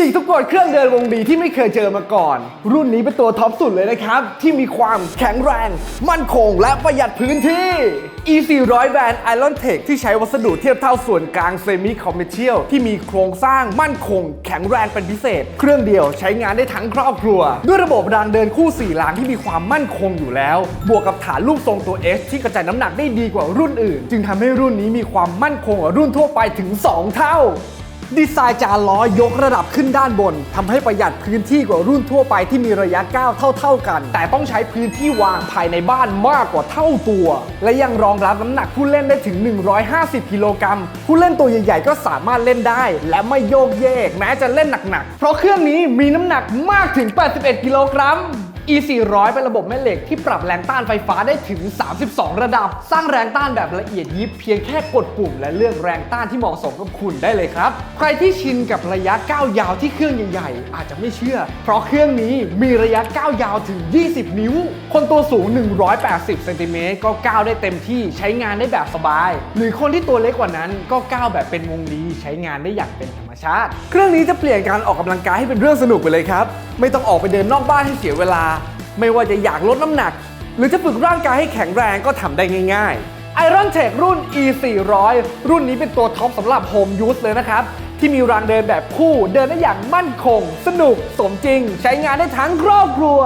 ฉีกทุกกฎเครื่องเดินวงบีที่ไม่เคยเจอมาก่อน รุ่นนี้เป็นตัวท็อปสุดเลยนะครับ ที่มีความแข็งแรง มั่นคงและประหยัดพื้นที่ e 4 0 0 Band Iron Tech ที่ใช้วัสดุเทียบเท่าส่วนกลางเซมิคอมเม r เชียลที่มีโครงสร้างมั่นคง แข็งแรงเป็นพิเศษ เครื่องเดียวใช้งานได้ทั้งครอบครัว ด้วยระบบรางเดินคู่4ลางที่มีความมั่นคงอยู่แล้ว บวกกับฐานรูปทรงตัว S ที่กระจายน้ำหนักได้ดีกว่ารุ่นอื่น จึงทำให้รุ่นนี้มีความมั่นคงกว่ารุ่นทั่วไปถึง 2 เท่า ดีไซน์จานล้อยกระดับขึ้นด้านบนทำให้ประหยัดพื้นที่กว่ารุ่นทั่วไปที่มีระยะก้าวเท่า ๆกัน แต่ต้องใช้พื้นที่วางภายในบ้านมากกว่าเท่าตัว และยังรองรับน้ำหนักผู้เล่นได้ถึง 150 กิโลกรัมผู้เล่นตัวใหญ่ๆ ก็สามารถเล่นได้ และไม่โยกเยก แม้จะเล่นหนักๆ เพราะเครื่องนี้มีน้ำหนักมากถึง 81 กิโลกรัม e 4 0 0 เป็นระบบแม่เหล็กที่ปรับแรงต้านไฟฟ้าได้ถึง 32 ระดับ สร้างแรงต้านแบบละเอียดยิบเพียงแค่กดปุ่ม และเลือกแรงต้านที่เหมาะสมกับคุณได้เลยครับ ใครที่ชินกับระยะก้าวยาวที่เครื่องใหญ่ๆ อาจจะไม่เชื่อ เพราะเครื่องนี้มีระยะก้าวยาวถึง 20 นิ้ว คนตัวสูง 180เซนติเมตรก็ก้าวได้เต็มที่ใช้งานได้แบบสบาย หรือคนที่ตัวเล็กกว่านั้นก็ก้าวแบบเป็นวงรีใช้งานได้อย่างเป็นธรรมชาติ เครื่องนี้จะเปลี่ยนการออกกำลังกายให้เป็นเรื่องสนุกไปเลยครับ ไม่ต้องออกไปเดินนอกบ้านให้เสียเวลา ไม่ว่าจะอยากลดน้ำหนัก หรือจะฝึกร่างกายให้แข็งแรงก็ทำได้ง่ายๆ Iron Tech รุ่น E 4 0 0รุ่นนี้เป็นตัวท็อปสำหรับโฮมยูสเลยนะครับ ที่มีรางเดินแบบคู่ เดินได้อย่างมั่นคง สนุก สมจริง ใช้งานได้ทั้งครอบครัว